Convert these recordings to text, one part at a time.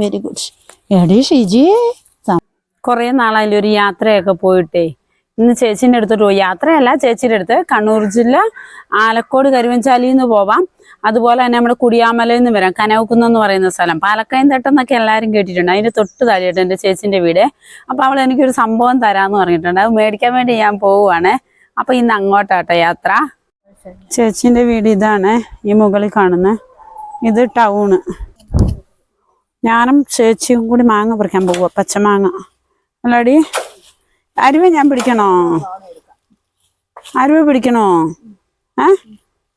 Very good എടി ഷിജി കുറേ നാളായാലും ഒരു യാത്രയൊക്കെ പോയിട്ടേ. ഇന്ന് ചേച്ചീന്റെ അടുത്തോട്ട് പോയി യാത്രയല്ല ചേച്ചിയുടെ അടുത്ത് കണ്ണൂർ ജില്ല ആലക്കോട് കരുവഞ്ചാലിയിൽ നിന്ന് പോവാം. അതുപോലെ തന്നെ നമ്മുടെ കുടിയാമലയിൽ നിന്ന് വരാം കനവക്കുന്ന് എന്ന് പറയുന്ന സ്ഥലം. പാലക്കയം തട്ടെന്നൊക്കെ എല്ലാവരും കേട്ടിട്ടുണ്ട്. അതിന്റെ തൊട്ട് താഴെയായിട്ട് എന്റെ ചേച്ചീന്റെ വീട്. അപ്പോൾ അവൾ എനിക്കൊരു സംഭവം തരാമെന്ന് പറഞ്ഞിട്ടുണ്ട്. അത് മേടിക്കാൻ വേണ്ടി ഞാൻ പോവുകയാണ് അപ്പോൾ ഇന്ന് അങ്ങോട്ടാട്ടോ യാത്ര. ചേച്ചീന്റെ വീട് ഇതാണ് ഈ മുകളിൽ കാണുന്നത് ഇത് ടൗണ്. ഞാനും ചേച്ചിയും കൂടി മാങ്ങ പറിക്കാൻ പോവുക പച്ചമാങ്ങ. അല്ലാടി അരുവ ഞാൻ പിടിക്കണോ? അരുവ പിടിക്കണോ? ഏ?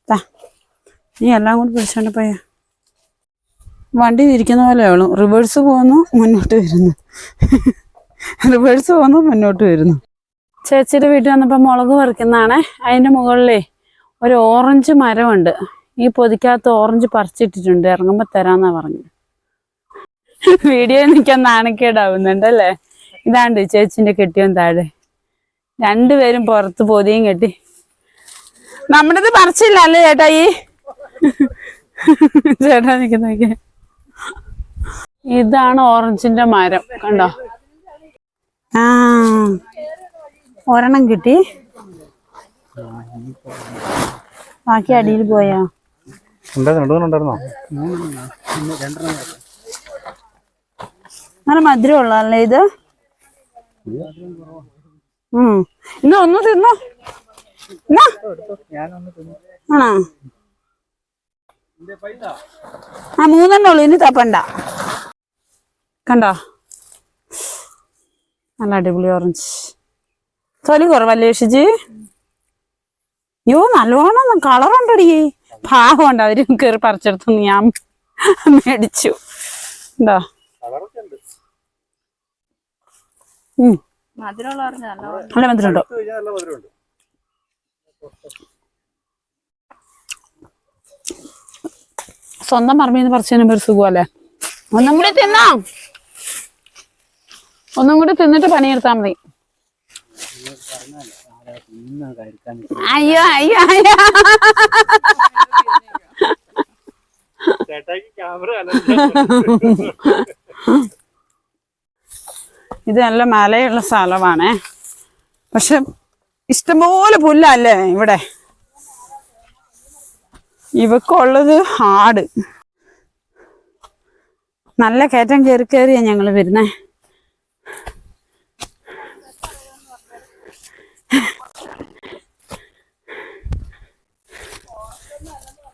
താ നീ എല്ലാം കൂടി പിടിച്ചോണ്ട് പോയ. വണ്ടി ഇരിക്കുന്ന പോലെ ആവുള്ളൂ റിവേഴ്സ് പോകുന്നു മുന്നോട്ട് വരുന്നു. റിവേഴ്സ് പോകുന്നു മുന്നോട്ട് വരുന്നു. ചേച്ചിയുടെ വീട്ടിൽ വന്നപ്പോൾ മുളക് പറിക്കുന്നതാണ്. അതിന്റെ മുകളിലേ ഒരു ഓറഞ്ച് മരമുണ്ട്. ഈ പൊതിക്കകത്ത് ഓറഞ്ച് പറിച്ചിട്ടിട്ടുണ്ട്. ഇറങ്ങുമ്പോൾ തരാമെന്നാണ് പറഞ്ഞു വീഡിയോ നിൽക്കാൻ നാണക്കേടാവുന്നുണ്ടല്ലേ? ഇതാണ്ട് ചേച്ചിന്റെ കെട്ടിയോൻ താഴെ. രണ്ടുപേരും പുറത്ത് പൊതിയും കെട്ടി. നമ്മുടേത് പറിച്ചില്ല അല്ലേ ചേട്ടാ ഈ ചേട്ടാ നിൽക്കുന്ന ഇതാണ് ഓറഞ്ചിന്റെ മരം കണ്ടോ? ആ ഒരെണ്ണം കിട്ടി. ബാക്കി അടിയിൽ പോയാ? ഉണ്ടായിരുന്നു രണ്ടുമൂന്നുണ്ടായിരുന്നോ മധുരം ഉള്ളതല്ലേ ഇത്? ഉം. ഇന്ന് ഒന്ന് തിന്നോ. ആണോ? ആ മൂന്നെണ്ണേ ഉള്ളു. ഇനി തപ്പണ്ട. കണ്ടോ? നല്ല അടിപൊളി ഓറഞ്ച് തൊലി കുറവല്ലേ ഷിജി? യോ നല്ലോണം കളറുണ്ടടി പാവമുണ്ട് അവർ കയറി പറിച്ചെടുത്തു. ഞാൻ മേടിച്ചു. ഉണ്ടോ ഉം നല്ല മധുരമുണ്ടോ. സ്വന്തം പറമ്പിൽ നിന്ന് പറിച്ചതിനും ഒരു സുഖമല്ലേ? ഒന്നും കൂടി തിന്നാം? ഒന്നും കൂടി തിന്നിട്ട് പണിയെടുത്താൽ മതി. അയ്യോ അയ്യോ അയ്യോ. ഇത് നല്ല മലയുള്ള സ്ഥലമാണ്. പക്ഷെ ഇഷ്ടംപോലെ പുല്ലല്ലേ ഇവിടെ? ഇവക്കുള്ളത് ആട്. നല്ല കയറ്റം കയറി കയറിയാ ഞങ്ങൾ വരുന്നേ.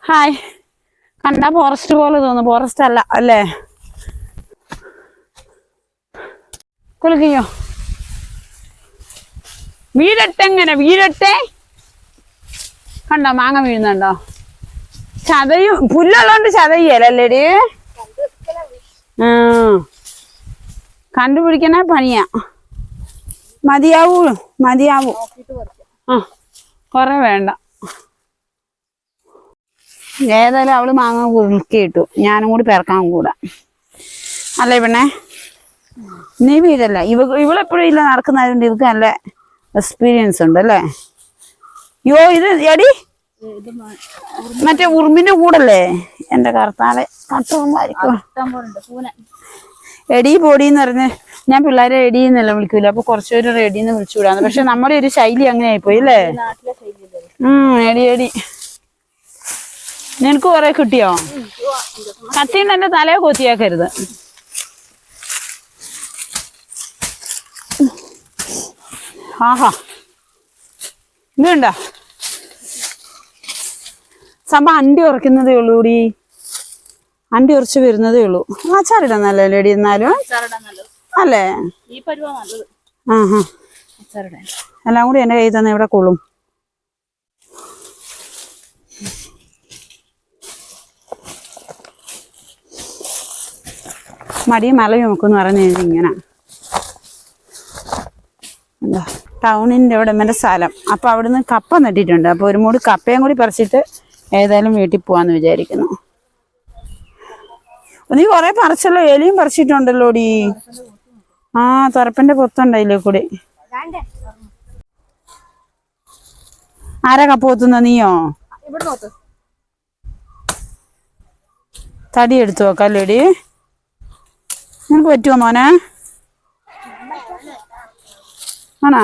ഹായ്. കണ്ട ഫോറസ്റ്റ് പോലെ തോന്നുന്നു. ഫോറസ്റ്റ് അല്ല അല്ലേ? കുളിക്കോ വീടട്ടെങ്ങനെ വീഴട്ടെ? കണ്ടോ മാങ്ങ വീഴുന്നുണ്ടോ? ചതയും പുല്ലുള്ളതുകൊണ്ട് ചതയല്ലേടി കണ്ടുപിടിക്കണ പണിയാ. മതിയാവൂ മതിയാവൂ. ആ കുറെ വേണ്ട. ഏതായാലും അവൾ മാങ്ങ കുറുക്കിയിട്ടു. ഞാനും കൂടി പിറക്കാൻ കൂടാ. അല്ലേ പെണ്ണേ? നീ വീടല്ല ഇവ ഇവളെപ്പോഴും ഇല്ല നടക്കുന്നതുകൊണ്ട് ഇവക്ക് നല്ല എക്സ്പീരിയൻസ് ഉണ്ട് അല്ലേ? യോ ഇത് എടി? മറ്റേ ഉറുമ്പിന്റെ കൂടല്ലേ? എന്റെ കട്ടുമായിരിക്കും എടി പൊടി എന്ന് പറഞ്ഞ് ഞാൻ പിള്ളേരെ എടി എന്നല്ല വിളിക്കൂല. അപ്പൊ കുറച്ചുപേര് റെഡി എന്ന് വിളിച്ചുവിടാന്ന് പക്ഷെ നമ്മുടെ ഒരു ശൈലി അങ്ങനെ ആയിപ്പോയി അല്ലേ? ഉം എടി എടി. നിനക്ക് കൊറേ കിട്ടിയോ? കത്തിന്റെ എന്റെ തലയെ കൊത്തിയാക്കരുത്. ആഹാ. ഇതുണ്ട? സംഭവം അണ്ടി ഉറക്കുന്നതേ ഉള്ളൂ കൂടി. അണ്ടി ഉറച്ച് വരുന്നതേ ഉള്ളൂ. അച്ചാറിടാൻ നല്ല ലേഡി എന്നാലും? അല്ലേ? ആഹാ. എല്ലാം കൂടി എന്റെ കയ്യിൽ തന്നെ ഇവിടെ കൊള്ളും. മടിയും മലയും നോക്കെന്ന് പറഞ്ഞു കഴിഞ്ഞാൽ ഇങ്ങനെ. എന്താ? ടൗണിന്റെ അവിടെ എന്റെ സ്ഥലം. അപ്പോൾ അവിടുന്ന് കപ്പ നട്ടിട്ടുണ്ട്. അപ്പോൾ ഒരു മൂടി കപ്പയും കൂടി പറിച്ചിട്ട് ഏതായാലും വീട്ടിൽ പോവാന്ന് വിചാരിക്കുന്നു. നീ കുറേ പറിച്ചല്ലോ എലിയും പറിച്ചിട്ടുണ്ടല്ലോ ഡീ ആ പൊത്തുണ്ട് പൊത്തുണ്ടായില്ലേ കൂടി. ആരാ കപ്പ കൊത്തുന്ന നീയോ? തടി എടുത്തു നോക്കാം നോക്കാല്ലേടി നിനക്ക് പറ്റുമോ മോനെ? ആണോ?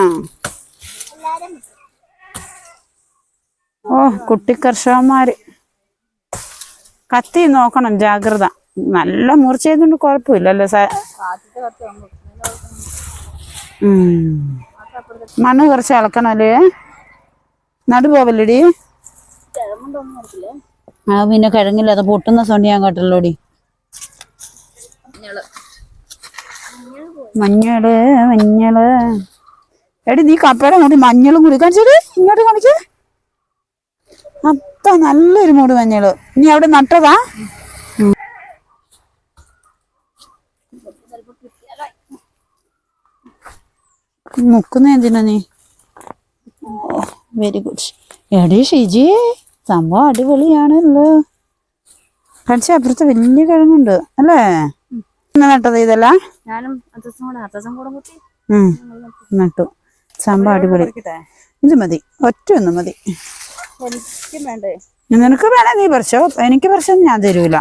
ഓ കുട്ടി കർഷകന്മാര് കത്തി നോക്കണം ജാഗ്രത. നല്ല മൂർച്ചയായതുകൊണ്ട് കുഴപ്പമില്ലല്ലോ സാ. മണ്ണ് കുറച്ച് ഇളക്കണല്ലേ നടു പോവല്ലടി? ആ പിന്നെ കിഴങ്ങില്ല അത് പൊട്ടുന്ന സൗണ്ട് ഞാൻ കേട്ടല്ലോടി. മഞ്ഞൾ മഞ്ഞൾ. എടി നീ കപ്പയുടെ മുടി മഞ്ഞളും കൂടി. കാണിച്ചെടി ഇങ്ങോട്ട് കാണിച്ച്. അത്ര നല്ലൊരു മൂട് മഞ്ഞൾ. നീ അവിടെ നട്ടതാ. മുക്കുന്ന എന്തിനാ നീ? വെരി ഗുഡ് എടി ഷിജി സംഭവം അടിപൊളിയാണല്ലോ. കടിച്ച അപ്പുറത്ത് വലിയ കിഴങ്ങുണ്ട് അല്ലേ? നട്ടത് ഇതല്ല? ഞാനും നട്ടു. സംഭവം അടിപൊളി. ഇത് മതി ഒറ്റ ഒന്ന് മതി. നിനക്ക് വേണേ നീ പറിച്ചോ. എനിക്ക് പറിച്ചാൽ ഞാൻ തരൂല.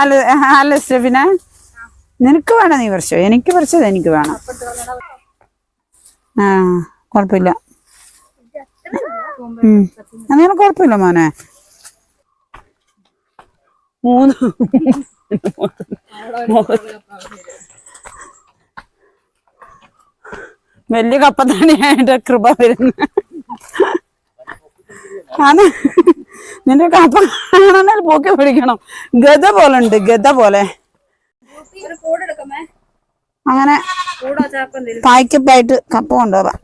അല്ല അല്ല സ്റ്റെഫിന നിനക്ക് വേണം നീ പറിച്ചോ. എനിക്ക് പറിച്ചത് എനിക്ക് വേണം. ആ കുഴപ്പമില്ല. അങ്ങനെ കുഴപ്പമില്ല മോനെ. മൂന്ന് വലിയ കപ്പ തന്നെയായിട്ട് കൃപ വരുന്നു. ആണ്. നിന്റെ കപ്പ കാണാൻ പോക്കി പിടിക്കണം. ഗത പോലെ ഉണ്ട് ഗത പോലെ. ഒരു കൂടെ എടുക്കമേ അങ്ങനെ പായ്ക്കപ്പായിട്ട് കപ്പ കൊണ്ടുപോവാം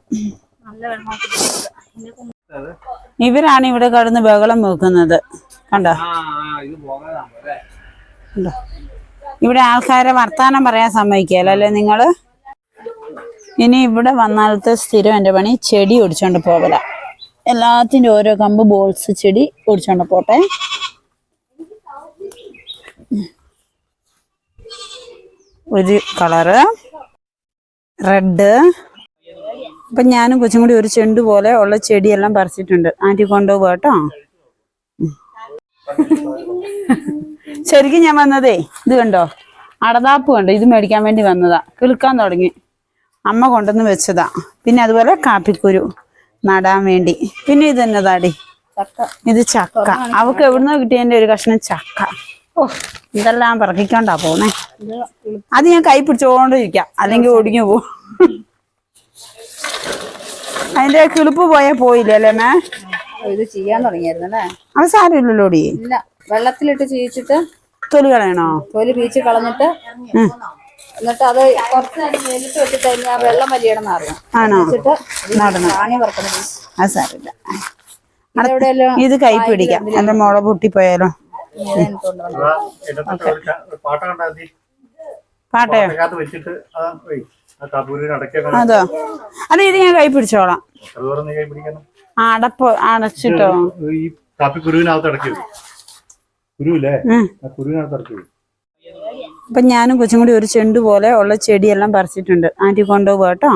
ഇവരാണ് ഇവിടെ കടന്ന് ബഹളം വെക്കുന്നത്. കണ്ടോ? കണ്ടോ? ഇവിടെ ആൾക്കാരെ വർത്താനം പറയാൻ സമ്മതിക്കല്ലേ അല്ലേ നിങ്ങൾ? ഇനി ഇവിടെ വന്നാലത്തെ സ്ഥിരം എന്റെ പണി ചെടി ഒടിച്ചോണ്ട് പോകല എല്ലാത്തിന്റെ ഓരോ കമ്പ് ബോൾസ് ചെടി ഒടിച്ചോണ്ട് പോട്ടെ. ഒരു കളറ്. റെഡ്. അപ്പം ഞാനും കൊച്ചും കൂടി ഒരു ചെണ്ട് പോലെ ഉള്ള ചെടിയെല്ലാം പറിച്ചിട്ടുണ്ട്. ആന്റി കൊണ്ടുപോകുക കേട്ടോ. ശരിക്കും ഞാൻ വന്നതേ ഇത് കണ്ടോ? അടതാപ്പ് കണ്ടോ? ഇത് മേടിക്കാൻ വേണ്ടി വന്നതാ. കിളുക്കാൻ തുടങ്ങി. അമ്മ കൊണ്ടുവന്ന് വെച്ചതാ. പിന്നെ അതുപോലെ കാപ്പിക്കുരു നടാൻ വേണ്ടി. പിന്നെ ഇത് എന്നതാടി ചക്ക. ഇത് ചക്ക. അവക്ക് എവിടുന്നോ കിട്ടിയതിന്റെ ഒരു കഷ്ണം ചക്ക. ഓ. ഇതെല്ലാം പറക്കിക്കൊണ്ടാ പോണേ അത് ഞാൻ കൈ പിടിച്ചോണ്ടിരിക്കാം. അല്ലെങ്കിൽ ഒടിഞ്ഞു പോവും അതിന്റെ കിളിപ്പ് പോയാ പോയില്ലേ അല്ലേ മേ ഇത് ചെയ്യാൻ തുടങ്ങിയായിരുന്നല്ലേ അത് സാരമില്ലല്ലോടി. ഇല്ല. വെള്ളത്തിലിട്ട് ചീച്ചിട്ട് തൊലി കളയണോ? തൊലി പീച്ച് കളഞ്ഞിട്ട് എന്നിട്ട് അത് കുറച്ച് നേരം വെയിലത്ത് വെച്ചിട്ട് കഴിഞ്ഞാൽ വെള്ളം വലിയണം ആണോ? നടണം. വറക്കണം സാരമില്ല. ഇതെവിടെയല്ലോ ഇത് കൈ പിടിക്കാം. എന്റെ മോളെ പൊട്ടിപ്പോയാലോ? പാട്ടയോ അതോ അത് ഇത് ഞാൻ കൈ പിടിച്ചോളാം. അടപ്പ് അടച്ചിട്ടോ? ഈ കാപ്പി കുരുവിനകത്ത് അടക്കി കുരുവില്ലേ കുരുവിനകത്ത് അടക്കി അപ്പൊ ഞാനും കൊച്ചും കൂടി ഒരു ചെണ്ട് പോലെ ഉള്ള ചെടിയെല്ലാം പറിച്ചിട്ടുണ്ട്. ആന്റി കൊണ്ടുപോകുക കേട്ടോ